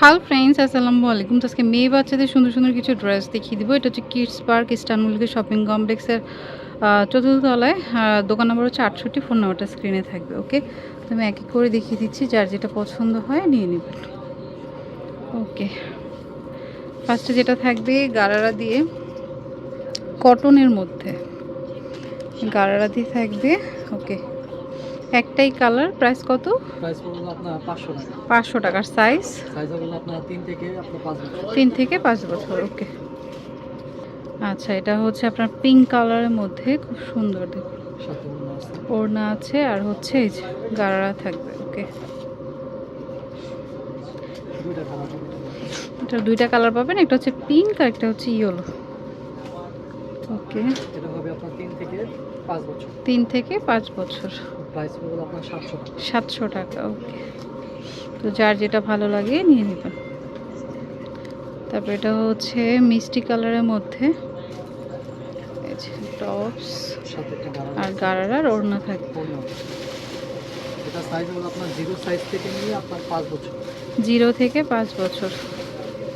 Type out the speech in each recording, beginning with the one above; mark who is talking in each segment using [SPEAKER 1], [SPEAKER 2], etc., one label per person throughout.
[SPEAKER 1] হাল ফ্রেন্ডস, আসসালামু আলাইকুম। আজকে মেয়ে বাচ্চাদের সুন্দর সুন্দর কিছু ড্রেস দেখিয়ে দিব। এটা হচ্ছে কিডস পার্ক ইস্টানবুলকে শপিং কমপ্লেক্সের চতুর্থ তলায়। দোকান নম্বর হচ্ছে আটষট্টি, ফোন নাম্বারটা স্ক্রিনে থাকবে, ওকে? তো আমি এক এক করে দেখিয়ে দিচ্ছি, যার যেটা পছন্দ হয় নিয়ে নেবেন ওকে। ফার্স্টে যেটা থাকবে, গারারা দিয়ে কটনের মধ্যে। গারারা দিয়ে থাকবে, ওকে। একটাই কালার প্রাইস কত?
[SPEAKER 2] প্রাইস পড়বে আপনার পাঁচশো টাকা।
[SPEAKER 1] পাঁচশো টাকার সাইজ
[SPEAKER 2] সাইজ হবে আপনার তিন থেকে আপনার পাঁচ বছর।
[SPEAKER 1] তিন থেকে পাঁচ বছর ওকে আচ্ছা এটা হচ্ছে আপনার পিঙ্ক কালারের মধ্যে খুব সুন্দর দেখুন। ওড়না আছে। আর হচ্ছে এই যে গারারা থাকবে ওকে এটা দুইটা কালার পাবেন একটা হচ্ছে পিঙ্ক আর একটা হচ্ছে ইয়েলো ওকে
[SPEAKER 2] এটা হবে আপনার তিন থেকে পাঁচ বছর।
[SPEAKER 1] তিন থেকে পাঁচ বছর।
[SPEAKER 2] প্রাইস পড়বে আপনার সাতশো টাকা।
[SPEAKER 1] সাতশো টাকা ওকে তো যার যেটা ভালো লাগে নিয়ে নেবেন। তারপর এটা হচ্ছে মিষ্টি কালারের মধ্যে। টপস আর গারারার ওড়না থাকবে
[SPEAKER 2] এটা সাইজ হলো আপনার জিরো সাইজ থেকে নিয়ে আপনার পাঁচ বছর।
[SPEAKER 1] জিরো থেকে পাঁচ বছর।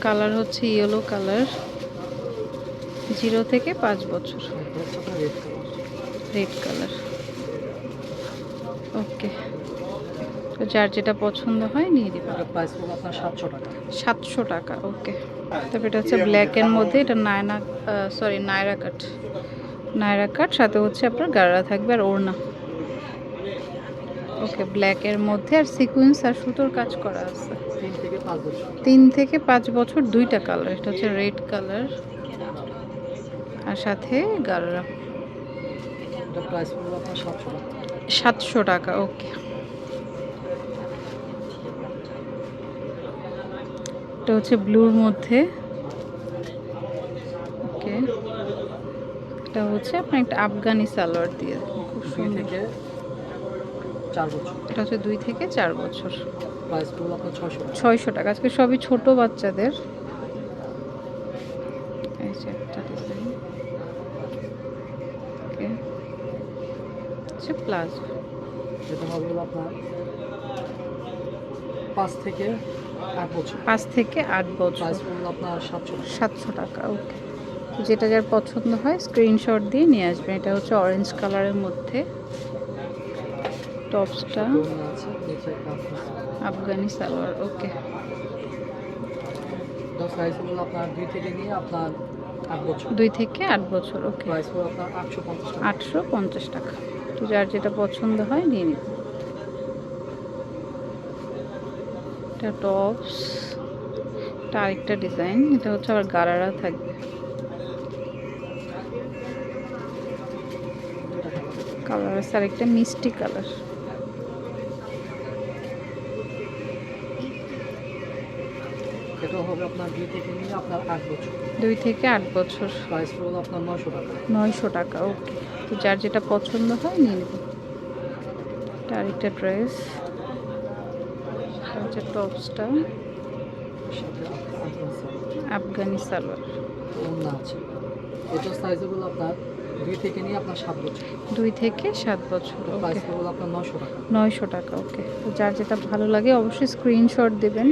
[SPEAKER 1] কালার হচ্ছে ইয়েলো কালার। জিরো থেকে পাঁচ বছর।
[SPEAKER 2] Red colour
[SPEAKER 1] okay. তো যার যেটা পছন্দ হয় নিয়ে দিবেন
[SPEAKER 2] প্রাইস পড়বে আপনার সাতশো টাকা।
[SPEAKER 1] সাতশো টাকা ওকে। তারপর এটা হচ্ছে ব্ল্যাকের মধ্যে এটা Naina sorry Nayra cut Nayra cut সাথে হচ্ছে আপনার গাড়া থাকবে আর ওড়না। ওকে ব্ল্যাকের মধ্যে আর সিকুয়েন্স আর সুতোর কাজ করা আছে।
[SPEAKER 2] তিন থেকে পাঁচ বছর।
[SPEAKER 1] তিন থেকে পাঁচ বছর দুইটা কালার এটা হচ্ছে রেড কালার আর সাথে গাড়া
[SPEAKER 2] প্রাইস পড়বে আপনার সাতশো টাকা।
[SPEAKER 1] সাতশো টাকা ওকে। এটা হচ্ছে ব্লুর মধ্যে। ওকে। এটা হচ্ছে আপনার একটা আফগানি সালোয়ার দিয়ে। খুব সুন্দর।
[SPEAKER 2] চার বছর।
[SPEAKER 1] এটা হচ্ছে দুই থেকে চার বছর।
[SPEAKER 2] প্রাইস ছয়শো টাকা।
[SPEAKER 1] ছয়শো টাকা। আজকে সবই ছোট বাচ্চাদের। এই যে একটা ডিজাইন ওকে হচ্ছে প্লাজো
[SPEAKER 2] যেটা হবে আপনার পাঁচ থেকে আট বছর।
[SPEAKER 1] পাঁচ থেকে আট বছর।
[SPEAKER 2] আপনার সাতশো
[SPEAKER 1] সাতশো টাকা ওকে যেটা যার পছন্দ হয় স্ক্রিনশট দিয়ে নিয়ে আসবেন। এটা হচ্ছে অরেঞ্জ কালারের মধ্যে টপসটা। আফগানি সালোয়ার ওকে
[SPEAKER 2] দুই থেকে আট বছর।
[SPEAKER 1] ওকে
[SPEAKER 2] আটশো পঞ্চাশ টাকা।
[SPEAKER 1] তো যার যেটা পছন্দ হয় নিয়ে নিন এটা টপস এটা আরেকটা ডিজাইন এটা হচ্ছে আবার গারারা থাকবে।
[SPEAKER 2] কালার
[SPEAKER 1] আছে আরেকটা মিষ্টি কালার।
[SPEAKER 2] আপনার দুই থেকে আট বছর।
[SPEAKER 1] নয়শো টাকা ওকে। তো যার যেটা পছন্দ হয় নিয়ে নেব। এটা আরেকটা ড্রেস হচ্ছে টপসটা
[SPEAKER 2] আফগানি সালোয়ার। আছে। এটা সাইজ হলো আপনার দুই থেকে নিয়ে আপনার সাত বছর।
[SPEAKER 1] দুই থেকে সাত বছর
[SPEAKER 2] নশো টাকা।
[SPEAKER 1] নয়শো টাকা ওকে। তো যার যেটা ভালো লাগে অবশ্যই স্ক্রিনশট দেবেন।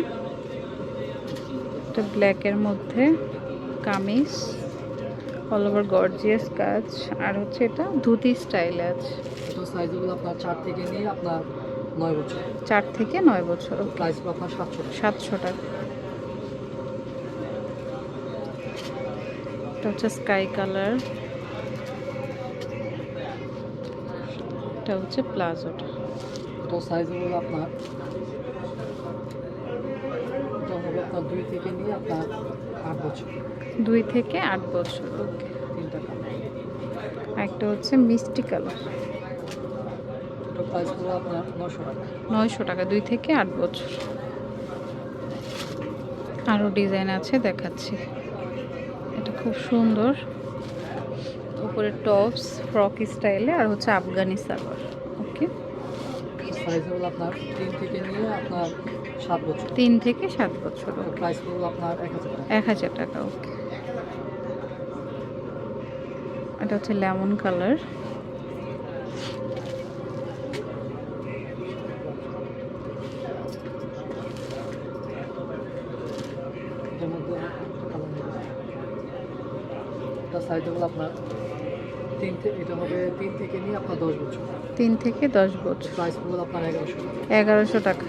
[SPEAKER 1] এটা ব্ল্যাকের মধ্যে কামিজ। অল ওভার গর্জিয়াস কাজ। আর হচ্ছে এটা ধুতি স্টাইলে আছে।
[SPEAKER 2] এটা সাইজ হলো আপনার চার থেকে নিয়ে আপনার নয় বছর।
[SPEAKER 1] চার থেকে নয় বছর ওকে
[SPEAKER 2] প্রাইস আপনার সাতশো টাকা।
[SPEAKER 1] সাতশো টাকা। এটা হচ্ছে স্কাই কালার এটা হচ্ছে প্লাজোটা।
[SPEAKER 2] এটা সাইজ হলো আপনার এটা হবে আপনার দুই থেকে নিয়ে আপনার আট বছর।
[SPEAKER 1] দুই থেকে আট বছর ওকে।
[SPEAKER 2] তিনটা কালার।
[SPEAKER 1] একটা হচ্ছে মিষ্টি কালার।
[SPEAKER 2] আপনার নশো টাকা।
[SPEAKER 1] নয়শো টাকা দুই থেকে আট বছর। আরও ডিজাইন আছে দেখাচ্ছি। এটা খুব সুন্দর। উপরে টপস ফ্রক স্টাইলে আর হচ্ছে আফগানি সালোয়ার।
[SPEAKER 2] প্রাইস হল আপনার তিন থেকে নিয়ে আপনার সাত বছর।
[SPEAKER 1] তিন থেকে সাত বছর
[SPEAKER 2] প্রাইস হল আপনার এক হাজার টাকা।
[SPEAKER 1] এক হাজার টাকা ওকে এটা হচ্ছে লেমন কালার।
[SPEAKER 2] সাইজ হল আপনার তিন থেকে এটা হবে তিন থেকে নিয়ে আপনার দশ বছর।
[SPEAKER 1] তিন থেকে দশ বছর।
[SPEAKER 2] প্রাইস পড়বে আপনার এগারোশো
[SPEAKER 1] এগারোশো টাকা।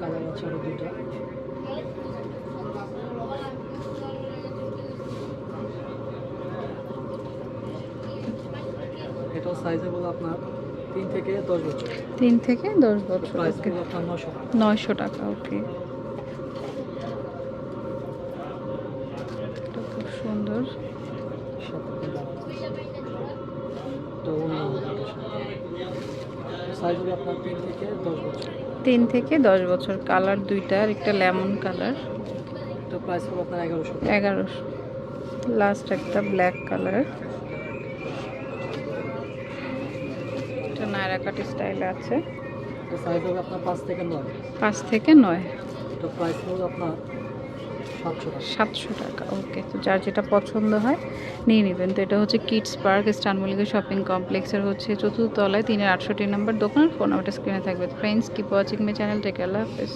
[SPEAKER 2] কালার আছে আরও এটাও সাইজ আপনার। তিন থেকে দশ বছর।
[SPEAKER 1] তিন থেকে দশ নয়শো টাকা। ওকে খুব সুন্দর।
[SPEAKER 2] তিন থেকে দশ বছর।
[SPEAKER 1] কালার দুইটা আর একটা লেমন কালার।
[SPEAKER 2] এগারোশো।
[SPEAKER 1] লাস্ট একটা ব্ল্যাক কালার এটা নায়রা কাট স্টাইলে আছে।
[SPEAKER 2] সাইজ হবে আপনার পাঁচ থেকে নয়।
[SPEAKER 1] পাঁচ থেকে নয়।
[SPEAKER 2] তো প্রাইস আপনার
[SPEAKER 1] সাতশো টাকা। ওকে তো যার যেটা পছন্দ হয় নিয়ে নেবেন। তো এটা হচ্ছে কিডস পার্ক স্টানমলিকা শপিং কমপ্লেক্সের হচ্ছে চতুর্থ তলায় তিনের আটষট্টি নম্বর দোকান ফোন নাম্বারটা স্ক্রিনে থাকবে। Friends keep watching my channel take আল্লাহ হাফেজ।